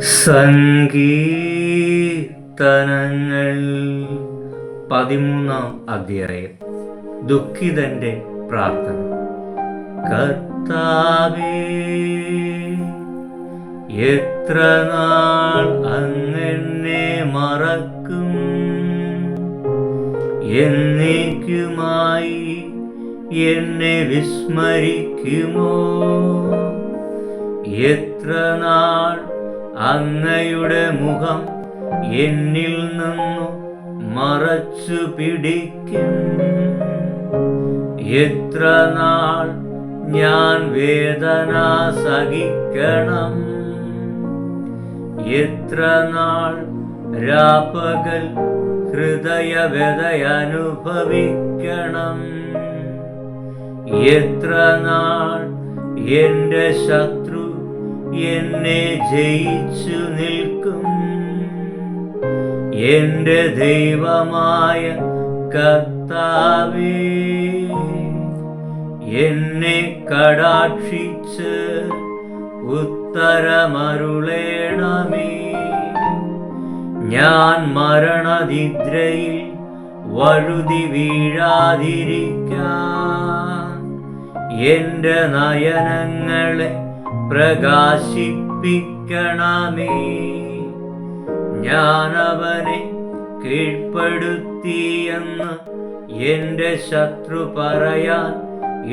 സങ്കീർത്തനങ്ങൾ പതിമൂന്നാം അധ്യായം ദുഃഖിതന്റെ പ്രാർത്ഥന. കർത്താവേ എത്ര നാൾ അങ്ങനെ മറക്കും? എന്നേക്കുമായി എന്നെ വിസ്മരിക്കുമോ? എത്ര നാൾ അങ്ങയുടെ മുഖം എന്നിൽ നിന്നു മറച്ചു പിടിക്കും. എത്ര നാൾ ഞാൻ വേദന സഹിക്കണം. എത്ര നാൾ രാപ്പകൽ ഹൃദയവ്യതയനുഭവിക്കണം എത്ര നാൾ എന്റെ ശത്രു എന്നെ ജയിച്ചു നിൽക്കും. എന്റെ ദൈവമായ കർത്താവേ എന്നെ കടാക്ഷിച്ച് ഉത്തരമരുളേണമേ. ഞാൻ മരണനിദ്രയിൽ വഴുതി വീഴാതിരിക്കാൻ എന്റെ നയനങ്ങളെ പ്രകാശിപ്പിക്കണമേ. ഞാൻ അവനെ കീഴ്പ്പെടുത്തിയെന്ന് എന്റെ ശത്രു പറയാൻ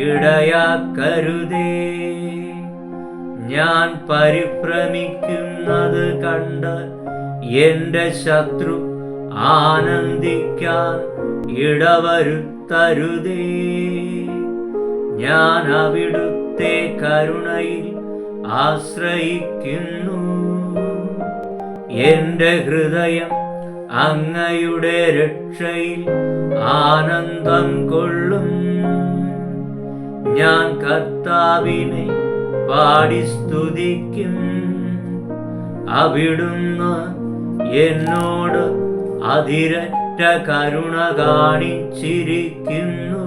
ഇടയാക്കരുതേ. ഞാൻ പരിഭ്രമിക്കുന്നത് കണ്ട് എന്റെ ശത്രു ആനന്ദിക്കാൻ ഇടവരുത്തരുതേ. ഞാൻ അവിടുത്തെ കരുണയിൽ ആശ്രയിക്കുന്നു. എന്റെ ഹൃദയം അങ്ങയുടെ രക്ഷയിൽ ആനന്ദം കൊള്ളും. ഞാൻ കർത്താവിനെ പാടി സ്തുതിക്കും. അവിടുന്ന് എന്നോട് അതിരറ്റ കരുണ കാണിച്ചിരിക്കുന്നു.